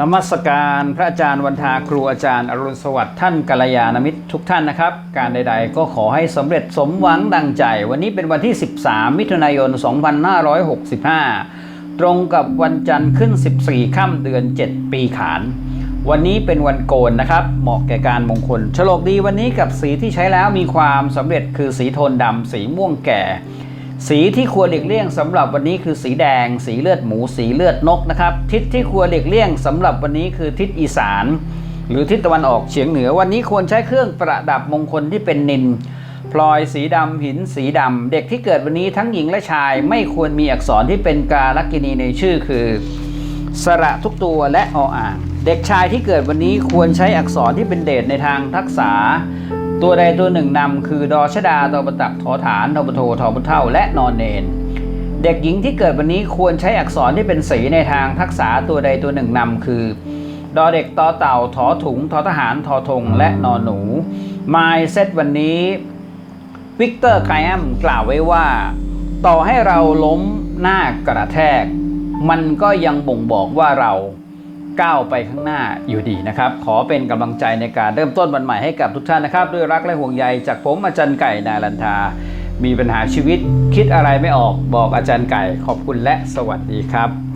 นมัสการพระอาจารย์วันทาครูอาจารย์อรุณสวัสดิ์ท่านกัลยาณมิตรทุกท่านนะครับ การใดๆก็ขอให้สำเร็จสมหวังดังใจ วันนี้เป็นวันที่ 13 มิถุนายน 2565 ตรงกับวันจันทร์ขึ้น 14 ค่ำเดือน 7 ปีขาน วันนี้เป็นวันโกนนะครับ เหมาะแก่การมงคลโฉลกดีวันนี้กับสีที่ใช้แล้วมีความสำเร็จคือสีโทนดำสีม่วงแก่ สีที่ควรหลีกเลี่ยงสำหรับวันนี้คือสีแดง สีเลือดหมู สีเลือดนกนะครับ ทิศที่ควรหลีกเลี่ยงสำหรับวันนี้คือทิศอีสาน หรือทิศตะวันออกเฉียงเหนือ วันนี้ควรใช้เครื่องประดับมงคลที่เป็นนินพลอยสีดำหินสีดำเด็กที่เกิดวันนี้ทั้งหญิงและชาย ไม่ควรมีอักษรที่เป็นกาลกินีในชื่อคือ สระทุกตัวและออ่าง เด็กชายที่เกิดวันนี้ควรใช้อักษรที่เป็นเดชในทางทักษะ ตัวใดตัวหนึ่งนำคือดอชดาตอปตักทอฐานทอปโททอปเท่าและนอนเนน เด็กหญิงที่เกิดวันนี้ควรใช้อักษรที่เป็นสีในทางทักษะตัวใดตัวหนึ่งนำคือดอเด็กตอเต่าทอถุงทอทหารทอทงและนอนหนูมายเซตวันนี้วิกเตอร์ไคแอมกล่าวไว้ว่า ต่อให้เราล้มหน้ากระแทก มันก็ยังบ่งบอกว่าเรา ก้าวไปข้างหน้าอยู่ดีนะครับ ขอเป็นกำลังใจในการเริ่มต้นวันใหม่ให้กับทุกท่านนะครับ ด้วยรักและห่วงใยจากผมอาจารย์ไก่นาลันทา มีปัญหาชีวิตคิดอะไรไม่ออกบอกอาจารย์ไก่ขอบคุณและสวัสดีครับ